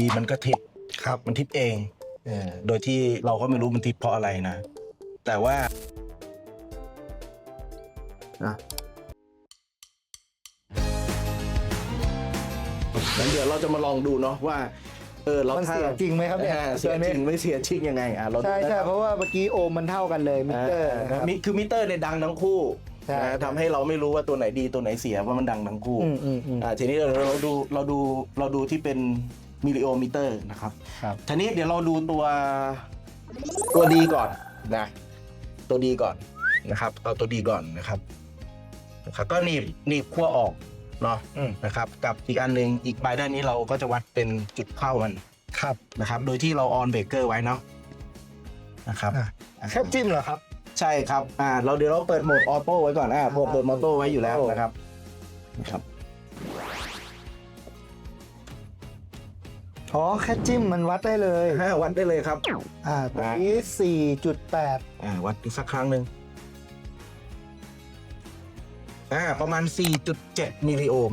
ดีมันก็ทิปครับมันทิปเองเออโดยที่เราก็ไม่รู้มันทิปเพราะอะไรนะ แต่ว่านะงั้นเดี๋ยวเราจะมาลองดูเนาะว่า เออเรามันถ้าเสียจริงไหมครับเนี่ยอ่าเสียจริงไม่เสียจริงยังไงอะเราดูใช่นะใช่ครับเพราะว่าเมื่อกี้โอมมันเท่ากันเลยมิเตอร์อ่านะครับมีคือมิเตอร์ในยดังทั้งคู่ใช่ นะทำให้เราไม่รู้ว่าตัวไหนดีตัวไหนเสียว่ามันดังทั้งคู่ อืมอืมอืม อ่าทีนี้เราเราดูเราดูเราดูที่เป็น มิลลิโอมิเตอร์นะครับครับ ทีนี้เดี๋ยวเราดูตัวตัวดีก่อนนะ ตัวดีก่อนนะครับเอาตัวดีก่อนนะครับนะครับ ก็หนีบหนีบขั้วออกเนาะอืมนะครับ กับอีกอันหนึ่งอีกปลายด้านนี้เราก็จะวัดเป็นจุดเข้ามันครับนะครับ โดยที่เราออนเบรกเกอร์ไว้เนาะนะครับอะแค่จิ้มเหรอครับ ใช่ครับอ่าเราเดี๋ยวเราเปิดโหมดออโต้ไว้ก่อนอ่าเปิดเปิดมอโต้ไว้อยู่แล้วโอ้นะครับนะครับ อ๋อแค่จิ้มมันวัดได้เลยห้าวัดได้เลยครับ อ่าตัวนี้สี่จุดแปดอ่าวัดอีกสักครั้งหนึ่งอ่าประมาณ 4.7 มิลลิโอห์ม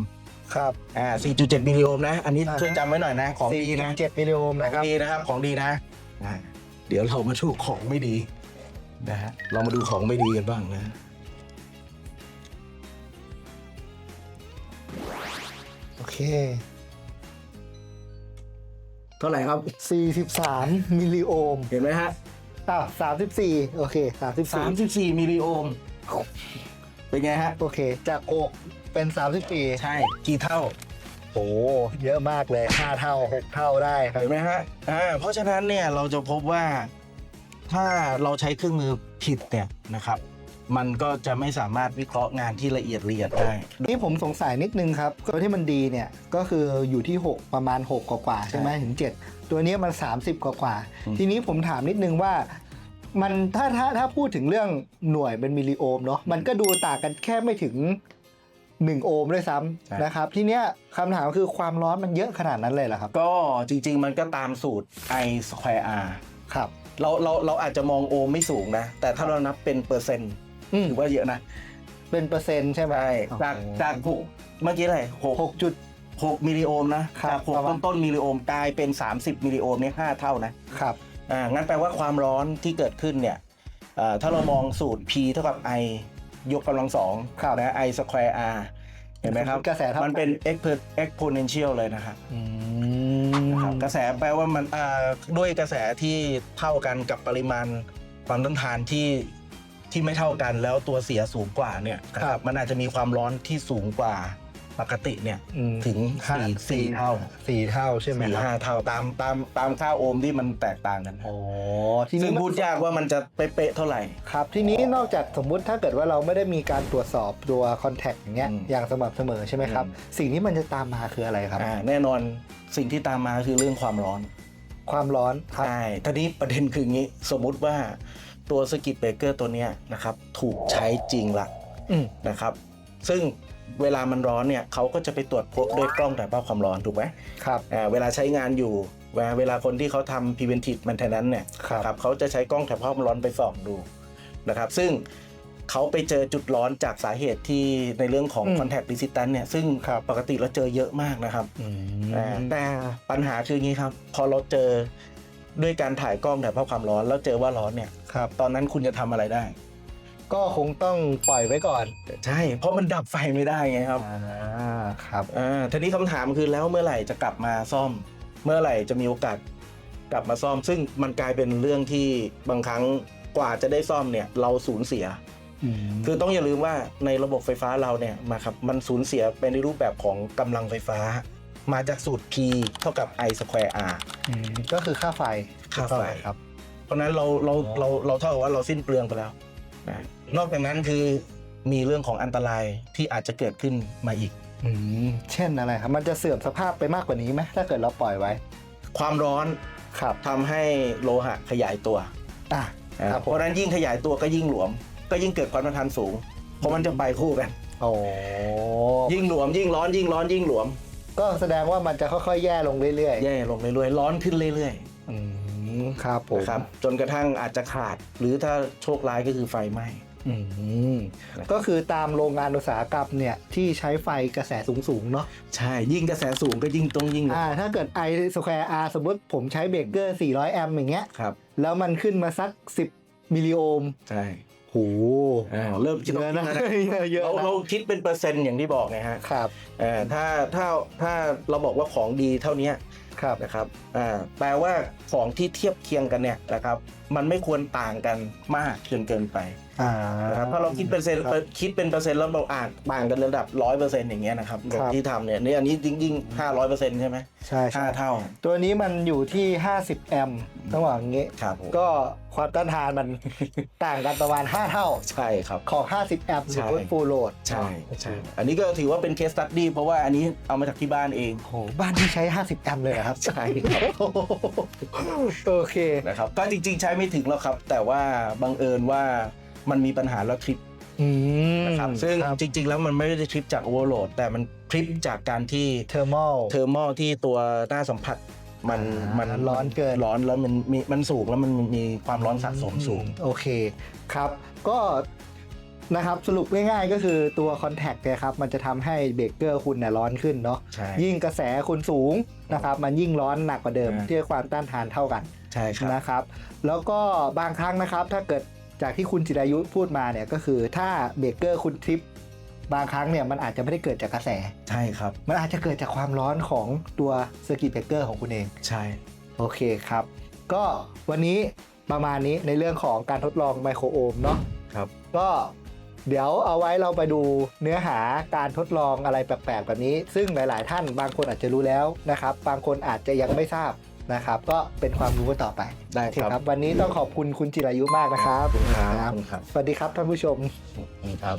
ครับ อ่า 4.7 มิลลิโอห์มนะ อันนี้อ่าฮะ ช่วยจำไว้หน่อยนะ ของสี่ดีนะเจ็ดมิลลิโอห์มขนะองครับดีนะครับ ของดีนะอ่าเดี๋ยวเรามาดูของไม่ดีนะฮะเรามาดูของไม่ดีกันบ้างนะ โอเค เท่าไหร่ครับสี่สิบสามมิลลิโอห์มเห็นไหมฮะอ่าสามสิบสี่โอเคสามสิบสี่34มิลลิโอห์มเป็นไงฮะ โอเค จากหกเป็นสามสิบสี่ใช่กี่เท่า โอ้เยอะมากเลยห้าเท่าหกเท่าได้ครับ เห็นไหมฮะอ่าเพราะฉะนั้นเนี่ยเราจะพบว่าถ้าเราใช้เครื่องมือผิดเนี่ยนะครับ มันก็จะไม่สามารถวิเคราะห์งานที่ละเอียดละเอียดได้ นี่ผมสงสัยนิดนึงครับตัวที่มันดีเนี่ยก็คืออยู่ที่ 6 ประมาณ 6 กว่าๆใช่ไหมถึง 7 ตัวนี้มัน 30 กว่าอืมๆทีนี้ผมถามนิดนึงว่ามันถ้าถ้าถ้าพูดถึงเรื่องหน่วยเป็นมิลลิโอห์มเนาะมันก็ดูต่างกันแค่ไม่ถึง 1 โอห์มด้วยซ้ำนะครับ ทีเนี้ยคำถามคือความร้อนมันเยอะขนาดนั้นเลยเหรอครับก็จริง ๆ มันก็ตามสูตร I square R ครับ เราเราเราอาจจะมองโอห์มไม่สูงนะ แต่ถ้าเรานับเป็นเปอร์เซ็นต์อืม ถือว่าเยอะนะ เป็นเปอร์เซ็นต์ใช่ไหมใช่จากจากหกเมื่อกี้อะไรหกหกจุดหกมิลลิโอห์มนะครับจากหกประมาต้ณนต้นๆมิลลิโอห์มกลายเป็น 30 มิลลิโอห์มเนี่ยห้าเท่านะครับอ่างั้นแปลว่าความร้อนที่เกิดขึ้นเนี่ยอ่าถ้าเรามองสูตร P เท่ากับ I ยกกำลังสองครับนะ I square R เห็นไหมครับกระแสเท่ากัมันเป็น expo- exponential เลยนะครับอืมนะครับกระแสแปลว่ามันอ่าด้วยกระแสที่เท่ากันกับปริมาณความต้านทานที่ ที่ไม่เท่ากันแล้วตัวเสียสูงกว่าเนี่ยนะครับมันอาจจะมีความร้อนที่สูงกว่าปกติเนี่ยอืมถึงห้าสี่สี่เท่าสี่เท่าใช่ไหมสี่ครับห้าเท่าตามตามตามค่าโอห์มที่มันแตกต่างกันโอ้ทีซึ่นี้งพูดยากว่ามันจะเป๊ะๆเท่าไหร่ครับ ทีนี้นอกจากสมมุติถ้าเกิดว่าเราไม่ได้มีการตรวจสอบตัวคอนแทคอย่างเงี้ยอืมอย่างสม่ำเสมอใช่ไหมครับอืมสิ่งที่มันจะตามมาคืออะไรครับอ่าแน่นอนสิ่งที่ตามมาคือเรื่องความร้อน ความร้อนครับใช่ทีนี้ประเด็นคืองี้สมมุติว่า ตัวสกิตเบรกเกอร์ตัวเนี้ยนะครับถูกใช้จริงละอืมนะครับ ซึ่งเวลามันร้อนเนี่ยเขาก็จะไปตรวจพบด้วยกล้องถ่ายภาพความร้อนถูกไหมครับอ่าเวลาใช้งานอยู่เวลาเวลาคนที่เขาทำ preventive maintenance เนี่ยครับครับเขาจะใช้กล้องถ่ายภาพความร้อนไปส่องดูนะครับ ซึ่งเขาไปเจอจุดร้อนจากสาเหตุที่ในเรื่องของอืม contact resistance เนี่ยซึ่งครับปกติเราเจอเยอะมากนะครับอืมอ่าแต่ปัญหาคืออย่างนี้ครับ พอเราเจอ ด้วยการถ่ายกล้องถ่ายภาพความร้อนแล้วเจอว่าร้อนเนี่ย ครับ ตอนนั้นคุณจะทำอะไรได้ ก็คงต้องปล่อยไว้ก่อนใช่ เพราะมันดับไฟไม่ได้ไงครับ อ่าครับ อ่าทีนี้คำถามคือแล้วเมื่อไหร่จะกลับมาซ่อม เมื่อไหร่จะมีโอกาสกลับมาซ่อม ซึ่งมันกลายเป็นเรื่องที่บางครั้งกว่าจะได้ซ่อมเนี่ยเราสูญเสีย อืมคือต้องอย่าลืมว่าในระบบไฟฟ้าเราเนี่ยมาครับมันสูญเสียเป็นในรูปแบบของกำลังไฟฟ้า มาจากสูตร P เท่ากับ I square R มก็คือค่าไฟค่าไฟ ครับ เพราะฉะนั้นเราเราอ๋อเราเราเท่ากับว่าเราสิ้นเปลืองไปแล้วนะนอกจากนั้นคือมีเรื่องของอันตรายที่อาจจะเกิดขึ้นมาอีก อืมเช่นอะไรครับ มันจะเสื่อมสภาพไปมากกว่านี้ไหมถ้าเกิดเราปล่อยไว้ ความร้อนครับทำให้โลหะขยายตัวอะนะครับเพผมราะฉะนั้นยิ่งขยายตัวก็ยิ่งหลวม ก็ยิ่งเกิดความต้านทานสูง เพราะมันจะไปคู่กัน โอ้ยิ่งหลวมยิ่งร้อนยิ่งร้อนยิ่งหลวม ก็แสดงว่ามันจะค่อยๆ แย่ลงเรื่อยแย่ลงเรื่อยๆร้อนขึ้นเรื่อยๆอืมครับผๆมนะครับจนกระทั่งอาจจะขาด หรือถ้าโชคร้ายก็คือไฟไหม้ออืมก็คือตามโรงงานอุตสาหกรรมเนี่ยที่ใช้ไฟกระแสสูงๆเนาะใช่ยิ่งกระแสสูงก็ยิ่งต้องยิ่งอ่าถ้าเกิด I square R สมมติผมใช้เบรกเกอร์ 400 แอมป์อย่างเงี้ย ครับ แล้วมันขึ้นมาสัก 10 มิลลิโอห์มใช่โหอ่าเริ่มคิดเยอะนะแล้วเยอะเรานะเราคิดเป็นเปอร์เซ็นต์อย่างที่บอกไงฮะครับเอ่าถ้าถ้าถ้าเราบอกว่าของดีเท่านี้ครับ นะครับอ่าแปลว่าของที่เทียบเคียงกันเนี่ยนะครับ มันไม่ควรต่างกันมากจนเกินไป อ่านะครับถ้าเราคิดเป็นเปอร์เซ็นต์ครับคิดเป็นเปอร์เซ็นต์แล้วเราอ่านต่างกันระดับร้อยเปอร์เซ็นต์อย่างเงี้ยนะครับครับที่ทำเนี่ยนี่อันนี้ยิ่งยิ่งห้าร้อยเปอร์เซ็นต์ใช่ไหมใช่ใช่ห้าเท่า ตัวนี้มันอยู่ที่ 50 แอมป์ต้องบอกอย่างงี้ครับผมก็ความต้านทานมันต่างกันประมาณ 5 เท่า ใช่ครับ ของ 50 แอมป์หใช่รือว่าฟูลโหลดใช่ใช่อันนี้ก็ถือว่าเป็นเคสตัดดี้เพราะว่าอันนี้เอามาจากที่บ้านเองโอ้โหบ้านที่ใช้ 50 แอมป์เลยเหรอครับ ใช่ครับโอเคนะครับก็จริง ๆ ใช้ไม่ถึงแล้วครับ แต่ว่าบังเอิญว่า มันมีปัญหาแล้วทริปอืมนะครับซึ่งครับจริง ๆ แล้วมันไม่ได้ทริปจากโอเวอร์โหลดแต่มันทริปจากการที่เทอร์มอลเทอร์มอลที่ตัวหน้าสัมผัสมันอ่ามัมันร้อนเกินร้อนแล้วมันมีมันสูงแล้วมันมีความร้อนสะสมสูง โอเคครับก็นะครับสรุปง่ายๆก็คือตัวคอนแทคเนี่ยครับมันจะทำให้เบรกเกอร์คุณเนี่ยร้อนขึ้นเนาะใช่ยิ่งกระแสคุณสูงนะครับมันยิ่งร้อนหนักกว่าเดิมอ่าที่ความต้านทานเท่ากันใช่ครับนะครับ แล้วก็บางครั้งนะครับถ้าเกิด จากที่คุณจิรายุพูดมาเนี่ยก็คือถ้าเบรกเกอร์คุณทริปบางครั้งเนี่ยมันอาจจะไม่ได้เกิดจากกระแส ใช่ครับ มันอาจจะเกิดจากความร้อนของตัวเซอร์กิตเบรกเกอร์ของคุณเอง ใช่ โอเคครับ ก็วันนี้ประมาณนี้ในเรื่องของการทดลองไมโครโอห์มเนาะครับ ก็เดี๋ยวเอาไว้เราไปดูเนื้อหาการทดลองอะไรแปลกๆ แบบนี้ ซึ่งหลาย ๆ ท่านบางคนอาจจะรู้แล้วนะครับ บางคนอาจจะยังไม่ทราบ นะครับ ก็เป็นความรู้กันต่อไปได้โอเคครับครับ วันนี้ต้องขอบคุณคุณจิรายุมากนะครับขอบคุณครับ สวัสดีครับท่านผู้ชมขอบคุณครับ